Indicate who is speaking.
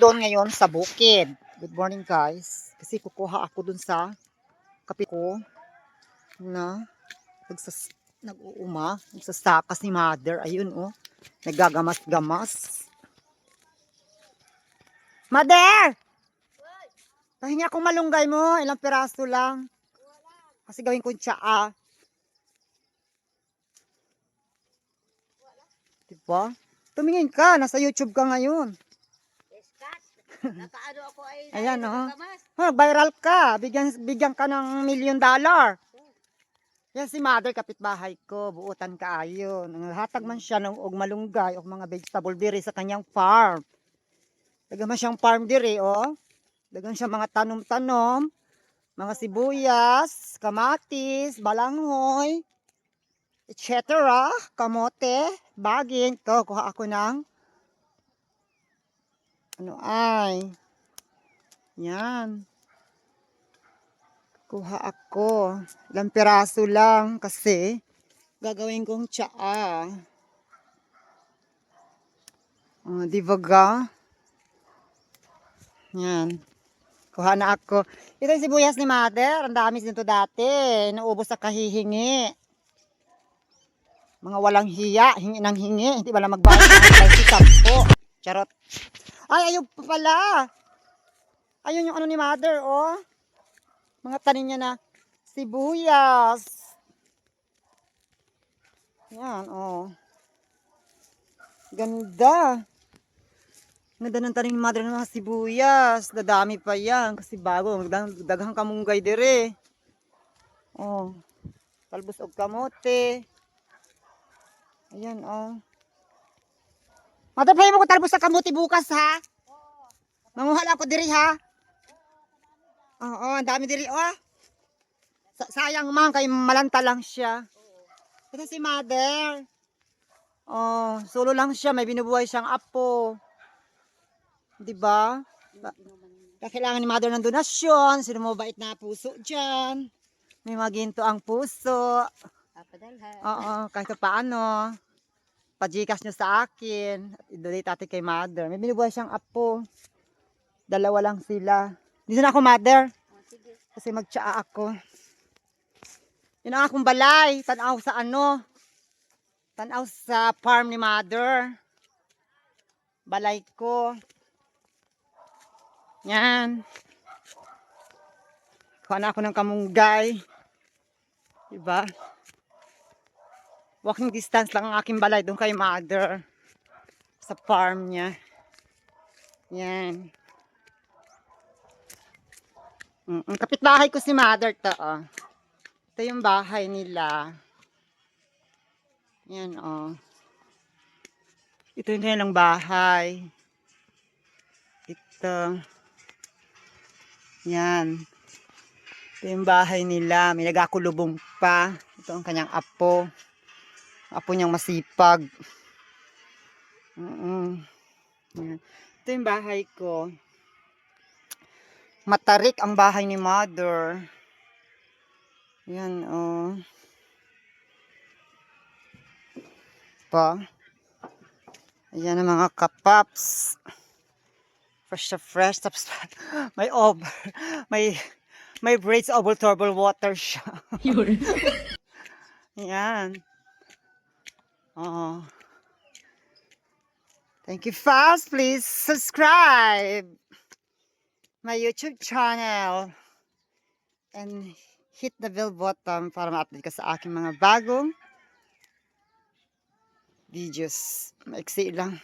Speaker 1: doon ngayon sa bukid. Good morning guys. Kasi kukuha ako dun sa kape ko na nagsas nag-uuma, nagsasaka si mother. Ayun oh, nagagamas-gamas. Mother! Pahingi akong malunggay mo, ilang piraso lang. Kasi gawin kong tsaa. Diba? Tumingin ka, nasa YouTube ka ngayon.
Speaker 2: Nakaano ako ay
Speaker 1: Ayan, oh. Ha, viral ka. Bigyan, bigyan ka ng million dollar. Yan si mother, kapitbahay ko. Buutan ka ayon. Hatag man siya ng og malunggay o mga vegetable diri sa kanyang farm. Dagan man siyang farm diri, oh. Dagan siya mga tanom-tanom. Mga sibuyas, kamatis, balanghoy, etc. Kamote, bagin. To, kuha ako ng ano ay, yan. Kuha ako. Ilang piraso lang kasi gagawin kong tsaa. Oh, di ba ga? Yan. Kuha na ako. Ito yung sibuyas ni mother. Ang dami nito dati. Naubos sa kahihingi. Mga walang hiya. Hingi ng hingi. Hindi wala magbayad ng 20 Charot. Ay, ayun pa pala. Ayun yung ano ni mother, oh. Mga tanim niya na sibuyas. Yan, oh. Ganda. Ganda ng tanim ni mother ng mga sibuyas. Dadami pa yan kasi bago. Dag- Daghang kamunggay dire. Oh. Talbos og kamote. Ayan, oh. Pahay mo ko talbos sa kamote bukas, ha? Manguha lang ako diri, ha? Oo, ang dami diri, oh. Sa- sayang man, kay malanta lang siya. Ito si mother. Oh, solo lang siya, may binubuhay siyang apo. 'Di ba? Kailangan ni mother ng donasyon, sino mo bait na puso diyan. May maginto ang puso.
Speaker 2: Papadalhan.
Speaker 1: Oo, kahit paano. Pa-Gcash niya sa akin. Idonate natin kay mother. May binubuhay siyang apo. Dalawa lang sila. Dito na ako, mother.
Speaker 2: Sige.
Speaker 1: Kasi magtsaa ako. Yun ang akong balay. Tanaw sa ano. Tanaw sa farm ni mother. Balay ko. Yan. Kuha na ako ng kamunggay. Diba? Walking distance lang ang aking balay doon kay mother. Sa farm niya. Yan. Mm, kapitbahay ko si mother to, oh. Ito yung bahay nila. Yan, oh. Ito yung kanilang bahay. Ito. Yan. Ito yung bahay nila. May nagakulubong pa. Ito ang kanyang apo. Apo niyang masipag. Mm Yan. Ito yung bahay ko. Matarik ang bahay ni mother. Yan, oh. Pa. Ayan ang mga kapaps. Fresh na fresh. Tapos may over. May may braids over turbo water siya. Yan. Oo. Thank you fast. Please subscribe my YouTube channel and hit the bell button para ma-update ka sa aking mga bagong videos. Maiksi lang.